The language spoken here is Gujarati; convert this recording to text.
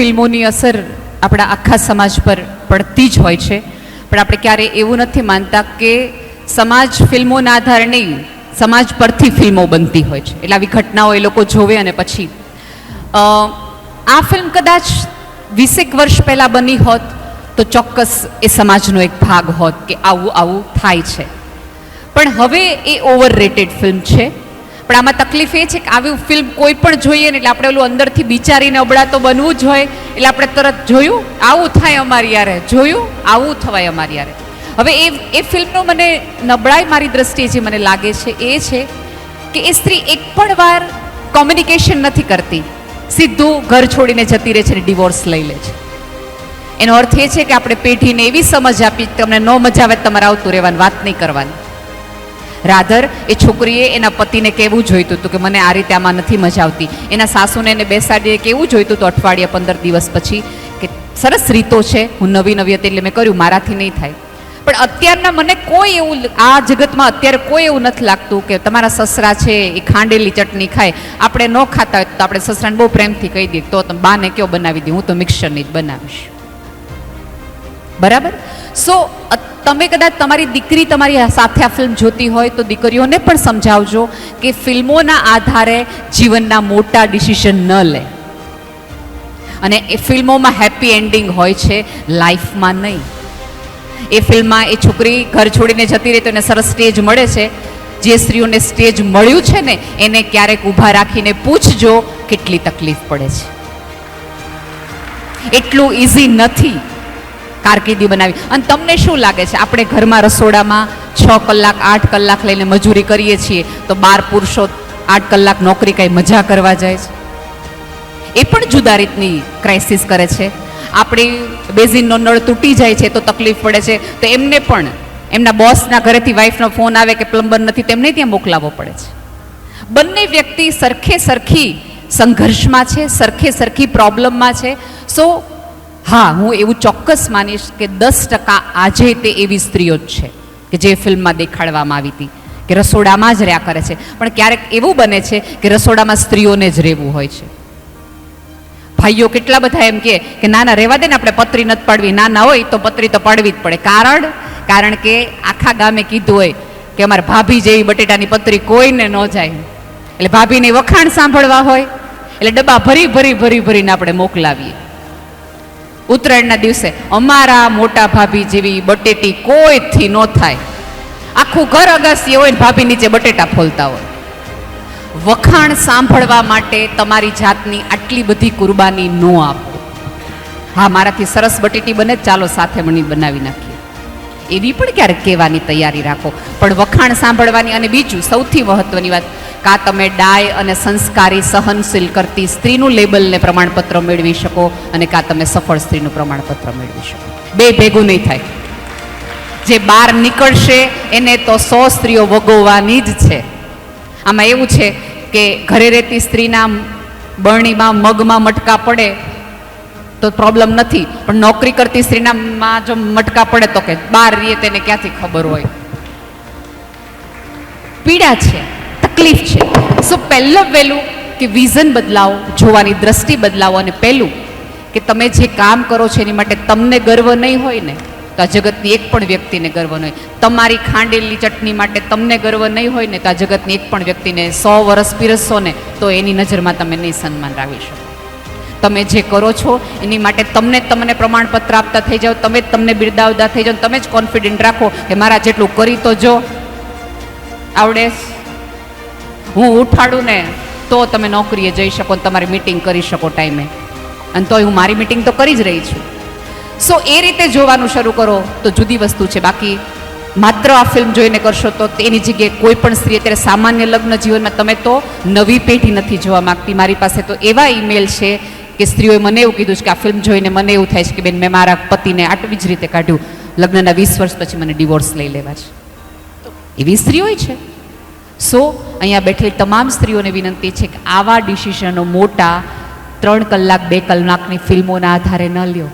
ફિલ્મોની અસર આપણા આખા સમાજ પર પડતી જ હોય છે. પણ આપણે ક્યારેય એવું નથી માનતા કે સમાજ ફિલ્મોના આધારે નહીં, સમાજ પરથી ફિલ્મો બનતી હોય છે. એટલે આવી ઘટનાઓ એ લોકો જોવે અને પછી આ ફિલ્મ કદાચ વીસેક વર્ષ પહેલાં બની હોત તો ચોક્કસ એ સમાજનો એક ભાગ હોત કે આવું આવું થાય છે. પણ હવે એ ઓવર રેટેડ ફિલ્મ છે. પણ આમાં તકલીફ એ છે કે આવી ફિલ્મ કોઈ પણ જોઈએ ને એટલે આપણે ઓલું અંદરથી બિચારીને અબડા તો બનવું જ હોય, એટલે આપણે તરત જોયું, આવું થાય અમારી યારે, જોયું, આવું થવાય અમારી યારે. હવે એ એ ફિલ્મનો મને નબળાઈ મારી દ્રષ્ટિએ જે મને લાગે છે એ છે કે એ સ્ત્રી એક પણ વાર કોમ્યુનિકેશન નથી કરતી. સીધું ઘર છોડીને જતી રહે છે ને ડિવોર્સ લઈ લે છે. એનો અર્થ એ છે કે આપણે પેઢીને એવી સમજ આપી તમને ન મજા આવે, તમારે આવતું રહેવાની, વાત નહીં કરવાની. રાધર, એ છોકરીએ એના પતિને કહેવું જોઈતું હતું કે મને આ રીતે આમાં નથી મજા આવતી. એના સાસુને એને બેસાડીએ કેવું જોઈતું હતું અઠવાડિયા પંદર દિવસ પછી કે સરસ રીતો છે, હું નવી નવી હતી એટલે મેં કર્યું, મારાથી નહીં થાય. પણ અત્યારના મને કોઈ એવું આ જગતમાં અત્યારે કોઈ એવું નથી લાગતું કે તમારા સસરા છે, એ ખાંડેલી ચટણી ખાય. આપણે ન ખાતા હોય તો આપણે સસરાને બહુ પ્રેમથી કહી દઈએ તો તમે બાને કયો બનાવી દે હું તો મિક્સરની જ બનાવીશ. બરાબર? સો તમે કદાચ તમારી દીકરી તમારી સાથે આ ફિલ્મ જોતી હોય તો દીકરીઓને પણ સમજાવજો કે ફિલ્મોના આધારે જીવનના મોટા ડિસિઝન ન લે. અને એ ફિલ્મોમાં હેપી એન્ડિંગ હોય છે લાઈફમાં નહીં. એ ફિલ્મમાં એ છોકરી ઘર છોડીને જતી રહી તો એને સરસ સ્ટેજ મળે છે. જે સ્ત્રીઓને સ્ટેજ મળ્યું છે ને, એને ક્યારેક ઊભા રાખીને પૂછજો કેટલી તકલીફ પડે છે. એટલું ઇઝી નથી. કારકિર્દી બનાવી. અને તમને શું લાગે છે? આપણે ઘરમાં રસોડામાં છ કલાક, આઠ કલાક લઈને મજૂરી કરીએ છીએ, તો બાર પુરુષો આઠ કલાક નોકરી કાંઈ મજા કરવા જાય છે? એ પણ જુદા રીતની ક્રાઇસિસ કરે છે. આપણી બેઝિનનો નળ તૂટી જાય છે, તો તકલીફ પડે છે. તો એમને પણ, એમના બોસના ઘરેથી વાઈફનો ફોન આવે કે પ્લમ્બર નથી તેમને ત્યાં મોકલાવવો પડે છે. બંને વ્યક્તિ સરખે સરખી સંઘર્ષમાં છે, સરખે સરખી પ્રોબ્લેમમાં છે. સો હા, હું એવું ચોક્કસ માનીશ કે દસ ટકા આજે તે એવી સ્ત્રીઓ જ છે કે જે ફિલ્મમાં દેખાડવામાં આવી હતી, કે રસોડામાં જ રહ્યા કરે છે. પણ ક્યારેક એવું બને છે કે રસોડામાં સ્ત્રીઓને જ રહેવું હોય છે. ભાઈઓ કેટલા બધા એમ કે ના ના, રહેવા દે ને, આપણે પતરી નથી પાડવી. ના ના હોય તો પતરી તો પાડવી જ પડે. કારણ? કારણ કે આખા ગામે કીધું હોય કે અમારે ભાભી જેવી બટેટાની પતરી કોઈને ન જાય. એટલે ભાભીને વખાણ સાંભળવા હોય. એટલે ડબ્બા ભરી ભરી ભરી, ભરીને આપણે મોકલાવીએ. ઉત્તરાયણના દિવસે અમારા મોટા ભાભી જેવી બટેટી કોઈથી ન થાય. આખું ઘર અગાસી હોય ને ભાભી નીચે બટેટા ફોલતા હોય. વખાણ સાંભળવા માટે તમારી જાતની આટલી બધી કુરબાની ન આપો. હા, મારાથી સરસ બટેટી બને, ચાલો સાથે મણી બનાવી નાખીએ. એવી પણ ક્યારેક કહેવાની તૈયારી રાખો. પણ વખાણ સાંભળવાની અને બીજું સૌથી મહત્વની વાત, કા તમે ડાય અને સંસ્કારી સહનશીલ કરતી સ્ત્રીનું લેબલને પ્રમાણપત્ર મેળવી શકો અને કા તમે સફળ સ્ત્રીનું પ્રમાણપત્ર મેળવી શકો. બે ભેગું નહીં થાય. જે બહાર નીકળશે એને તો સો સ્ત્રીઓ વગોવાની જ છે. આમાં એવું છે કે ઘરે રહેતી સ્ત્રીના બરણીમાં, મગમાં મટકા પડે તો પ્રોબ્લેમ નથી. પણ નોકરી કરતી સ્ત્રીનામાં જો મટકા પડે તો કે બહાર રીએ તેને ક્યાંથી ખબર હોય? પીડા છે, તકલીફ છે. સો પહેલું વહેલું કે વિઝન બદલાવો, જોવાની દ્રષ્ટિ બદલાવો અને પહેલું કે તમે જે કામ કરો છો એની માટે તમને ગર્વ નહીં હોય ને, તો આ જગતની એક પણ વ્યક્તિને ગર્વ નહીં. તમારી ખાંડેલી ચટણી માટે તમને ગર્વ નહીં હોય ને, તો આ જગતની એક પણ વ્યક્તિને સો વર્ષ પીરસશો ને, તો એની નજરમાં તમે નહીં સન્માન રાખી શકો. તમે જે કરો છો, એની માટે તમને તમને પ્રમાણપત્ર આપતા થઈ જાઓ, તમે જ તમને બિરદાવતા થઈ જાઓ, તમે જ કોન્ફિડન્ટ રાખો કે મારા જેટલું કરી તો જો. આવડે? હું ઉઠાડું ને તો તમે નોકરીએ જઈ શકો તમારી મીટિંગ કરી શકો ટાઈમે અને તોય હું મારી મીટિંગ તો કરી જ રહી છું. સો એ રીતે જોવાનું શરૂ કરો, તો જુદી વસ્તુ છે. બાકી, માત્ર આ ફિલ્મ જોઈને કરશો તો તેની જગ્યાએ કોઈ પણ સ્ત્રી અત્યારે સામાન્ય લગ્ન જીવનમાં તમે તો નવી પેઢી નથી જોવા માંગતી. મારી પાસે તો એવા ઈમેલ છે કે સ્ત્રીઓએ મને એવું કીધું છે કે આ ફિલ્મ જોઈને મને એવું થાય છે કે બેન, મેં મારા પતિને આટલી જ રીતે કાઢ્યું. લગ્નના વીસ વર્ષ પછી મને ડિવોર્સ લઈ લેવા છે. એવી સ્ત્રીઓ છે. સો અહીંયા બેઠેલી તમામ સ્ત્રીઓને વિનંતી છે કે આવા ડિસિઝનો મોટા ત્રણ કલાક, બે કલાકની ફિલ્મોના આધારે ન લ્યો.